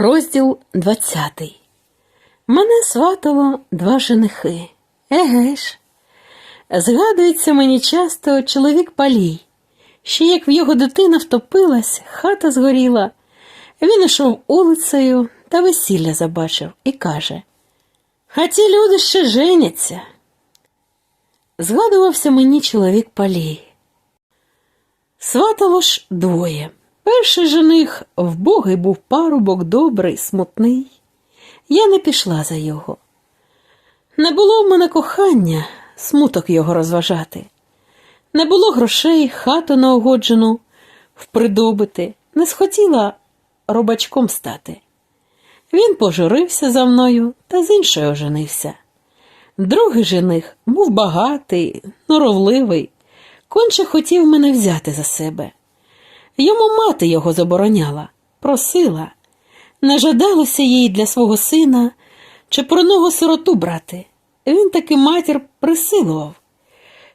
Розділ 20 Мене сватало два женихи. Еге ж. Згадується мені часто чоловік палій. Ще як в його дитина втопилась, хата згоріла. Він ішов улицею та весілля забачив і каже: А ті люди ще женяться. Згадувався мені чоловік палій. Сватало ж двоє. Перший жених вбогий був парубок добрий, смутний. Я не пішла за його. Не було в мене кохання, смуток його розважати. Не було грошей, хату неогоджену впридобити, не схотіла робачком стати. Він пожурився за мною та з іншою оженився. Другий жених був багатий, норовливий, конче хотів мене взяти за себе. Йому мати його забороняла, просила. Не жадалося їй для свого сина чи проного сироту брати. Він таки матір присилував,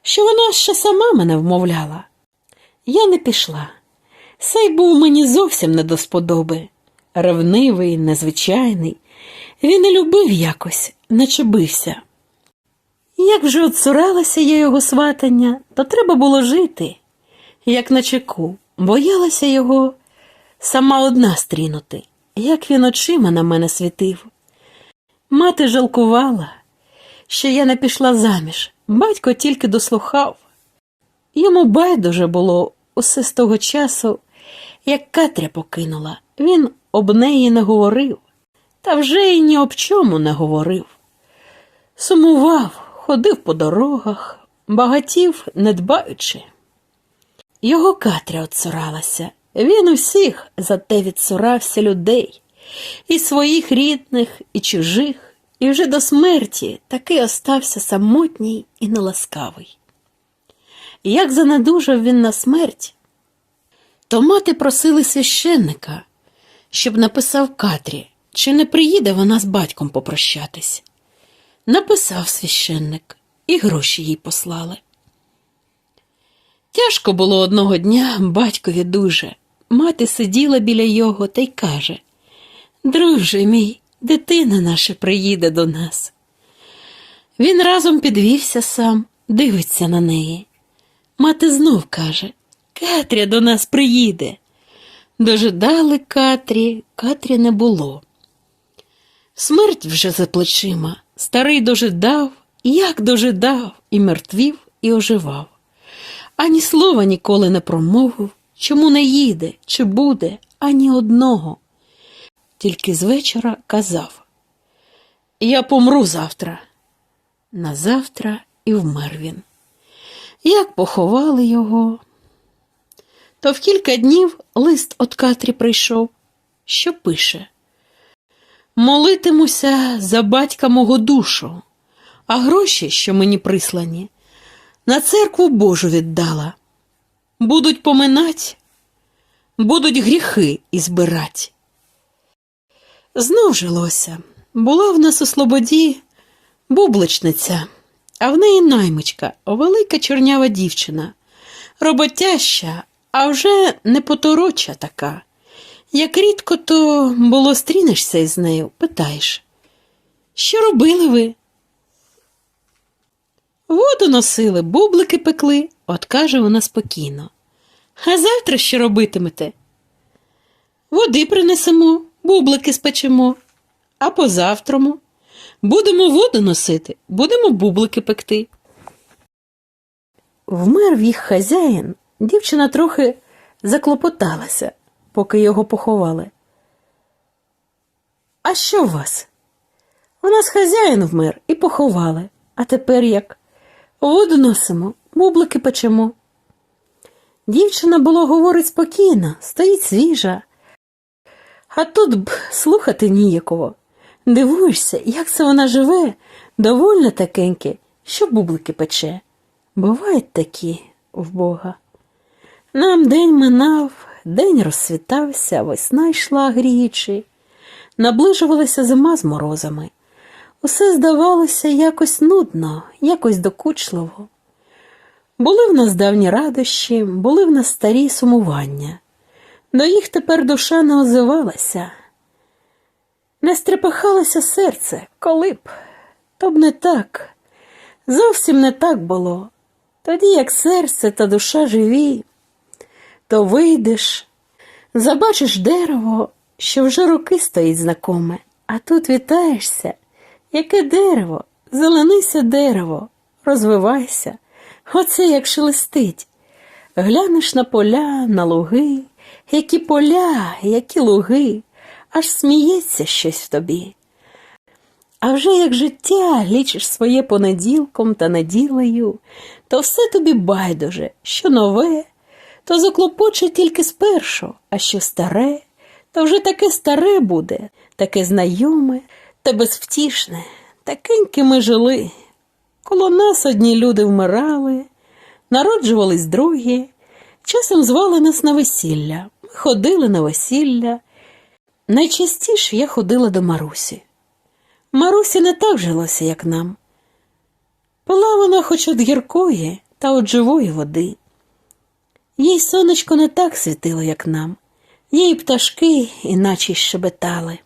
що вона ще сама мене вмовляла. Я не пішла. Сей був мені зовсім не до сподоби. Ревнивий, незвичайний. Він не любив якось, наче бився. Як вже отцуралася я його сватання, то треба було жити, як на чеку, боялася його сама одна стрінути, як він очима на мене світив. Мати жалкувала, що я не пішла заміж, батько тільки дослухав. Йому байдуже було усе з того часу, як Катря покинула, він об неї не говорив, та вже й ні об чому не говорив. Сумував, ходив по дорогах, багатів, не дбаючи. Його Катря отцуралася, він усіх за те відцурався людей, і своїх рідних, і чужих, і вже до смерті таки остався самотній і неласкавий. Як занедужав він на смерть, то мати просили священника, щоб написав Катрі, чи не приїде вона з батьком попрощатись. Написав священник, і гроші їй послали. Тяжко було одного дня батькові дуже. Мати сиділа біля його та й каже Друже мій, дитина наша приїде до нас. Він разом підвівся сам, дивиться на неї. Мати знов каже Катря до нас приїде. Дожидали Катрі, Катрі не було. Смерть вже за плечима. Старий дожидав, як дожидав, і мертвів, і оживав. Ані слова ніколи не промовив, чому не їде, чи буде, ані одного. Тільки з вечора казав Я помру завтра. Назавтра і вмер він. Як поховали його, то в кілька днів лист от Катрі прийшов, що пише Молитимуся за батька мого душу, а гроші, що мені прислані, на церкву Божу віддала. Будуть поминать, будуть гріхи і збирать. Знов жилося. Була в нас у слободі бубличниця, а в неї наймичка, велика чорнява дівчина, роботяща, а вже не потороча така. Як рідко то було стрінешся із нею, питаєш, що робили ви? Воду носили, бублики пекли, от каже вона спокійно. А завтра що робитимете? Води принесемо, бублики спечемо, а позавтрому будемо воду носити, будемо бублики пекти. Вмер їх хазяїн, дівчина трохи заклопоталася, поки його поховали. А що у вас? У нас хазяїн вмер і поховали, а тепер як? Воду носимо, бублики печемо. Дівчина було говорить спокійно, стоїть свіжа. А тут б слухати ніяково. Дивуєшся, як це вона живе, довольно такеньке, що бублики пече. Бувають такі в Бога. Нам день минав, день розсвітався, весна йшла гріючи. Наближувалася зима з морозами. Усе здавалося якось нудно, якось докучливо. Були в нас давні радощі, були в нас старі сумування. До їх тепер душа не озивалася. Не стрепихалося серце, коли б, то б не так. Зовсім не так було. Тоді як серце та душа живі, то вийдеш, забачиш дерево, що вже роки стоїть знакоме, а тут вітаєшся, яке дерево, зеленися дерево, розвивайся, оце як шелестить. Глянеш на поля, на луги, які поля, які луги, аж сміється щось в тобі. А вже як життя лічиш своє понеділком та неділею, то все тобі байдуже, що нове, то заклопоче тільки спершу, а що старе, то вже таке старе буде, таке знайоме та безвтішне, такеньки ми жили. Коло нас одні люди вмирали, народжувались другі, часом звали нас на весілля. Ми ходили на весілля. Найчастіше я ходила до Марусі. Марусі не так жилося, як нам. Пила вона хоч від гіркої та від живої води. Їй сонечко не так світило, як нам, їй пташки іначе щебетали.